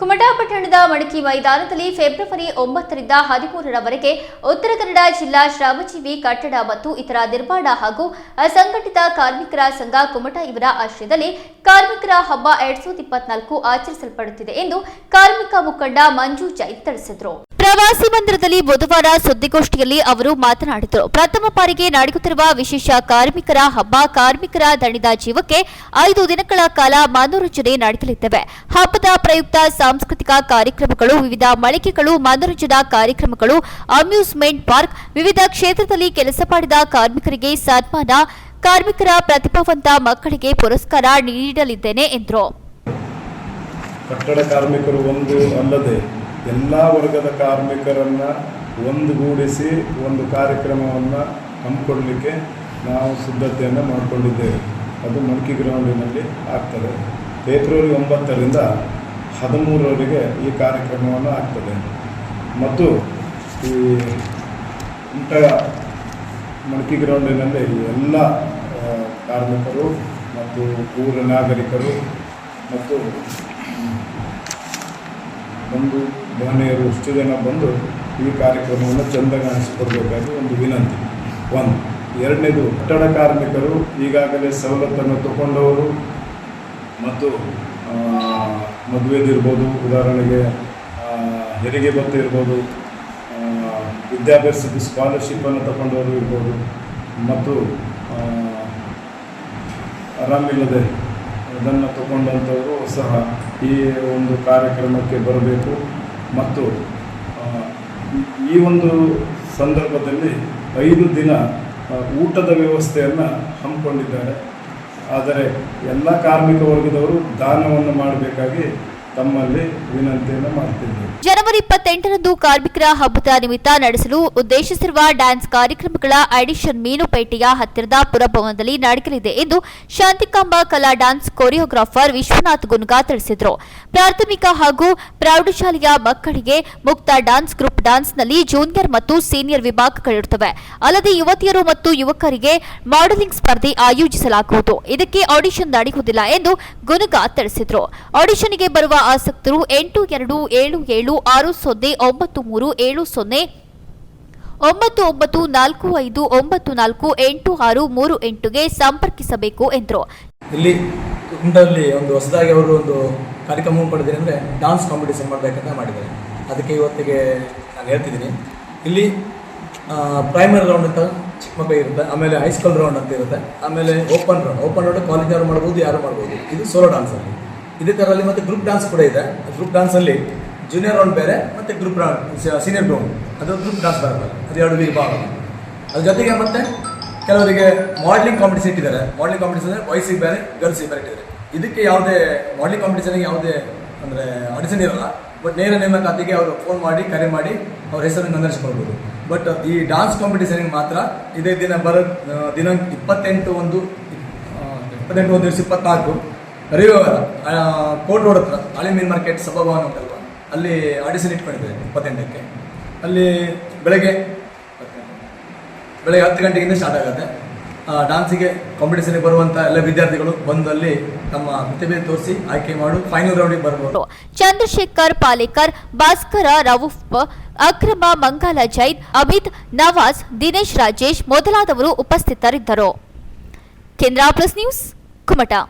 ಕುಮಟಾ ಪಟ್ಟಣದ ಮಡಕಿ ಮೈದಾನದಲ್ಲಿ ಫೆಬ್ರವರಿ ಒಂಬತ್ತರಿಂದ ಹದಿಮೂರರವರೆಗೆ ಉತ್ತರ ಕನ್ನಡ ಜಿಲ್ಲಾ ಶ್ರಮಜೀವಿ ಕಟ್ಟಡ ಮತ್ತು ಇತರ ನಿರ್ಮಾಣ ಹಾಗೂ ಅಸಂಘಟಿತ ಕಾರ್ಮಿಕರ ಸಂಘ ಕುಮಟಾ ಇವರ ಆಶ್ರಯದಲ್ಲಿ ಕಾರ್ಮಿಕರ ಹಬ್ಬ ಎರಡ್ ಸಾವಿರದ ಇಪ್ಪತ್ನಾಲ್ಕು ಆಚರಿಸಲ್ಪಡುತ್ತಿದೆ ಎಂದು ಕಾರ್ಮಿಕ ಮುಖಂಡ ಮಂಜು ಜೈನ್ ತಿಳಿಸಿದರು. ಪ್ರವಾಸಿ ಮಂದಿರದಲ್ಲಿ ಬುಧವಾರ ಸುದ್ದಿಗೋಷ್ಠಿಯಲ್ಲಿ ಅವರು ಮಾತನಾಡಿದರು. ಪ್ರಥಮ ಬಾರಿಗೆ ನಡೆಯುತ್ತಿರುವ ವಿಶೇಷ ಕಾರ್ಮಿಕರ ಹಬ್ಬ, ಕಾರ್ಮಿಕರ ದಣಿದ ಜೀವಕ್ಕೆ ಐದು ದಿನಗಳ ಕಾಲ ಮನೋರಂಜನೆ ನಡೆಯಲಿದ್ದೇವೆ. ಹಬ್ಬದ ಪ್ರಯುಕ್ತ ಸಾಂಸ್ಕೃತಿಕ ಕಾರ್ಯಕ್ರಮಗಳು, ವಿವಿಧ ಮಳಿಗೆಗಳು, ಮನೋರಂಜನಾ ಕಾರ್ಯಕ್ರಮಗಳು, ಅಮ್ಯೂಸ್ಮೆಂಟ್ ಪಾರ್ಕ್, ವಿವಿಧ ಕ್ಷೇತ್ರದಲ್ಲಿ ಕೆಲಸ ಮಾಡಿದ ಕಾರ್ಮಿಕರಿಗೆ ಸನ್ಮಾನ, ಕಾರ್ಮಿಕರ ಪ್ರತಿಭಾವಂತ ಮಕ್ಕಳಿಗೆ ಪುರಸ್ಕಾರ ನೀಡಲಿದ್ದೇನೆ ಎಂದರು. ಒಂದು ಎಲ್ಲ ವರ್ಗದ ಕಾರ್ಮಿಕರನ್ನು ಒಂದುಗೂಡಿಸಿ ಒಂದು ಕಾರ್ಯಕ್ರಮವನ್ನು ಹಮ್ಮಿಕೊಡ್ಲಿಕ್ಕೆ ನಾವು ಸಿದ್ಧತೆಯನ್ನು ಮಾಡಿಕೊಂಡಿದ್ದೇವೆ. ಅದು ಮಣಕಿ ಗ್ರೌಂಡಿನಲ್ಲಿ ಆಗ್ತದೆ. ಫೆಬ್ರವರಿ ಒಂಬತ್ತರಿಂದ ಹದಿಮೂರರವರೆಗೆ ಈ ಕಾರ್ಯಕ್ರಮವನ್ನು ಆಗ್ತದೆ. ಮತ್ತು ಈ ಇಂಥ ಮಣಕಿ ಗ್ರೌಂಡಿನಲ್ಲಿ ಎಲ್ಲ ಕಾರ್ಮಿಕರು ಮತ್ತು ಊರ ನಾಗರಿಕರು ಮತ್ತು ಬಂದು ಮಹನೀಯರು ಇಷ್ಟು ಜನ ಬಂದು ಈ ಕಾರ್ಯಕ್ರಮವನ್ನು ಚೆಂದಗಾಣಿಸಿಕೊಡ್ಬೇಕಾಗಿ ಒಂದು ವಿನಂತಿ. ಒಂದು, ಎರಡನೇದು ಕಟ್ಟಡ ಕಾರ್ಮಿಕರು ಈಗಾಗಲೇ ಸವಲತ್ತನ್ನು ತಗೊಂಡವರು ಮತ್ತು ಮದುವೆದಿರ್ಬೋದು ಉದಾಹರಣೆಗೆ ಹೆರಿಗೆ ಭತ್ತ ಇರ್ಬೋದು ವಿದ್ಯಾಭ್ಯಾಸದ ಸ್ಕಾಲರ್ಶಿಪ್ಪನ್ನು ತಗೊಂಡವರು ಇರ್ಬೋದು, ಮತ್ತು ಆರಾಮಿಲ್ಲದೆ ಅದನ್ನು ತಗೊಂಡಂಥವರು ಸಹ ಈ ಒಂದು ಕಾರ್ಯಕ್ರಮಕ್ಕೆ ಬರಬೇಕು. ಮತ್ತು ಈ- ಒಂದು ಸಂದರ್ಭದಲ್ಲಿ ಐದು ದಿನ ಊಟದ ವ್ಯವಸ್ಥೆಯನ್ನು ಹಮ್ಮಿಕೊಂಡಿದ್ದಾರೆ. ಆದರೆ ಎಲ್ಲ ಕಾರ್ಮಿಕ ವರ್ಗದವರು ದಾನವನ್ನು ಮಾಡಬೇಕಾಗಿ ತಮ್ಮಲ್ಲಿ ವಿನಂತಿಯನ್ನು ಮಾಡ್ತಿದ್ದೇವೆ ಜನವರಿ ಇಪ್ಪತ್ತೆಂಟರಂದು ಕಾರ್ಮಿಕರ ಹಬ್ಬದ ನಿಮಿತ್ತ ನಡೆಸಲು ಉದ್ದೇಶಿಸಿರುವ ಡ್ಯಾನ್ಸ್ ಕಾರ್ಯಕ್ರಮಗಳ ಅಡಿಷನ್ ಮೀನುಪೇಟೆಯ ಹತ್ತಿರದ ಪುರಭವನದಲ್ಲಿ ನಡೆಯಲಿದೆ ಎಂದು ಶಾಂತಿಕಾಂಬ ಕಲಾ ಡ್ಯಾನ್ಸ್ ಕೊರಿಯೋಗ್ರಾಫರ್ ವಿಶ್ವನಾಥ್ ಗುನ್ಗಾ ತಿಳಿಸಿದರು. ಪ್ರಾಥಮಿಕ ಹಾಗೂ ಪ್ರೌಢಶಾಲೆಯ ಮಕ್ಕಳಿಗೆ ಮುಕ್ತ ಡ್ಯಾನ್ಸ್ ಗ್ರೂಪ್ ಡ್ಯಾನ್ಸ್ನಲ್ಲಿ ಜೂನಿಯರ್ ಮತ್ತು ಸೀನಿಯರ್ ವಿಭಾಗಗಳಿರುತ್ತವೆ. ಅಲ್ಲದೆ ಯುವತಿಯರು ಮತ್ತು ಯುವಕರಿಗೆ ಮಾಡೆಲಿಂಗ್ ಸ್ಪರ್ಧೆ ಆಯೋಜಿಸಲಾಗುವುದು. ಇದಕ್ಕೆ ಆಡಿಷನ್ ನಡೆಯುವುದಿಲ್ಲ ಎಂದು ಗುನುಗಾ ತಿಳಿಸಿದರು. ಆಡಿಷನ್ಗೆ ಬರುವ ಆಸಕ್ತರು ಎಂಟು ಎರಡು ಏಳು ಏಳು ಆರು ಸೊನ್ನೆ ಒಂಬತ್ತು ಮೂರು ಏಳು ಸೊನ್ನೆ ಒಂಬತ್ತು ಒಂಬತ್ತು ನಾಲ್ಕು ಐದು ಒಂಬತ್ತು ನಾಲ್ಕು ಎಂಟು ಆರು ಮೂರು ಎಂಟುಗೆ ಸಂಪರ್ಕಿಸಬೇಕು ಎಂದರು. ಇಲ್ಲಿ ಕುಂಡಲ್ಲಿ ಒಂದು ಹೊಸದಾಗಿ ಅವರು ಒಂದು ಕಾರ್ಯಕ್ರಮ ಪಡೆದಿದೆ ಅಂದರೆ ಡಾನ್ಸ್ ಕಾಂಪಿಟೇಷನ್ ಮಾಡಬೇಕಂತ ಮಾಡಿದ್ದಾರೆ. ಅದಕ್ಕೆ ಇವತ್ತಿಗೆ ನಾನು ಹೇಳ್ತಿದ್ದೀನಿ. ಇಲ್ಲಿ ಪ್ರೈಮರಿ ರೌಂಡ್ ಅಂತ ಚಿಕ್ಕ ಮಕ್ಕಳು ಇರುತ್ತೆ, ಆಮೇಲೆ ಹೈಸ್ಕೂಲ್ ರೌಂಡ್ ಅಂತ ಇರುತ್ತೆ, ಆಮೇಲೆ ಓಪನ್ ರೌಂಡ್ ಓಪನ್ ರೌಂಡ್ ಯಾರು ಮಾಡ್ಬೋದು ಯಾರು ಮಾಡ್ಬೋದು. ಇದು ಸೋಲೋ ಡಾನ್ಸಲ್ಲಿ ಇದೇ ಥರದಲ್ಲಿ ಮತ್ತೆ ಗ್ರೂಪ್ ಡಾನ್ಸ್ ಕೂಡ ಇದೆ. ಗ್ರೂಪ್ ಡಾನ್ಸಲ್ಲಿ ಜೂನಿಯರ್ ರೌಂಡ್ ಬೇರೆ ಮತ್ತು ಗ್ರೂಪ್ ಸೀನಿಯರ್ ರೌಂಡ್ ಅದು ಗ್ರೂಪ್ ಡಾನ್ಸ್ ಬರುತ್ತೆ. ಅದು ಎರಡು ವಿಭಾಗ ಅದ್ರ ಜೊತೆಗೆ ಮತ್ತೆ ಕೆಲವರಿಗೆ ಮಾಡಲಿಂಗ್ ಕಾಂಪಿಟೇಷನ್ ಇಟ್ಟಿದ್ದಾರೆ. ಮಾಡ್ಲಿಂಗ್ ಕಾಂಪಿಟೇಷನ್ ಅಂದರೆ ಬಾಯ್ಸಿಗೆ ಬೇರೆ ಗರ್ಲ್ಸಿಗೆ ಬೇರೆ ಇಟ್ಟಿದ್ದಾರೆ. ಇದಕ್ಕೆ ಯಾವುದೇ ಮಾಡಲಿಂಗ್ ಕಾಂಪಿಟೇಷನ್ಗೆ ಯಾವುದೇ ಅಂದರೆ ಆಡಿಷನ್ ಇರಲ್ಲ. ಬಟ್ ನೇರ ನೇಮಕಾತಿಗೆ ಅವರು ಫೋನ್ ಮಾಡಿ, ಕರೆ ಮಾಡಿ, ಅವ್ರ ಹೆಸರನ್ನು ನೋಂದಾಯಿಸ್ಕೊಳ್ಬೋದು ಬಟ್ ಈ ಡಾನ್ಸ್ ಕಾಂಪಿಟೇಷನ್ಗೆ ಮಾತ್ರ ಇದೇ ದಿನ ಬರೋ ದಿನಾಂಕ ಇಪ್ಪತ್ತೆಂಟು ಒಂದು ಇಪ್ಪತ್ತೆಂಟು ಒಂದು ಇಪ್ಪತ್ನಾಲ್ಕು. ರವಿವಾರ ಕೋರ್ಟ್ ರೋಡ್ ಹತ್ರ ಹಳೆ ಮೀನ್ ಮಾರ್ಕೆಟ್ ಸಭಾಭವನ ಉಂಟಲ್ವ ಅಲ್ಲಿ ಆಡಿಷನ್ ಇಟ್ಕೊಂಡಿದ್ದಾರೆ ಇಪ್ಪತ್ತೆಂಟಕ್ಕೆ. ಅಲ್ಲಿ ಬೆಳಗ್ಗೆ ಬೆಳಗ್ಗೆ ಹತ್ತು ಗಂಟೆಗಿಂದ ಸ್ಟಾರ್ಟ್ ಆಗುತ್ತೆ. ಡಾನ್ಸಿಗೆ ಕಾಂಪಿಟೇಷನ್ಗೆ ಬರುವಂಥ ಎಲ್ಲ ವಿದ್ಯಾರ್ಥಿಗಳು ಬಂದು ತಮ್ಮ ಪ್ರತಿಭೆ ತೋರಿಸಿ ಆಯ್ಕೆ ಮಾಡು ಫೈನಲ್ ರೌಂಡಿಗೆ ಬರಬಹುದು ಚಂದ್ರಶೇಖರ್ ಪಾಲೇಕರ್, ಭಾಸ್ಕರ ರೌಫ್ ಅಕ್ರಮ ಮಂಗಾಲ ಜೈನ್, ಅಮಿತ್, ನವಾಜ್, ದಿನೇಶ್ ರಾಜೇಶ್ ಮೊದಲಾದವರು ಉಪಸ್ಥಿತರಿದ್ದರು. ಕೇಂದ್ರ ಪ್ಲಸ್ ನ್ಯೂಸ್, ಕುಮಟಾ.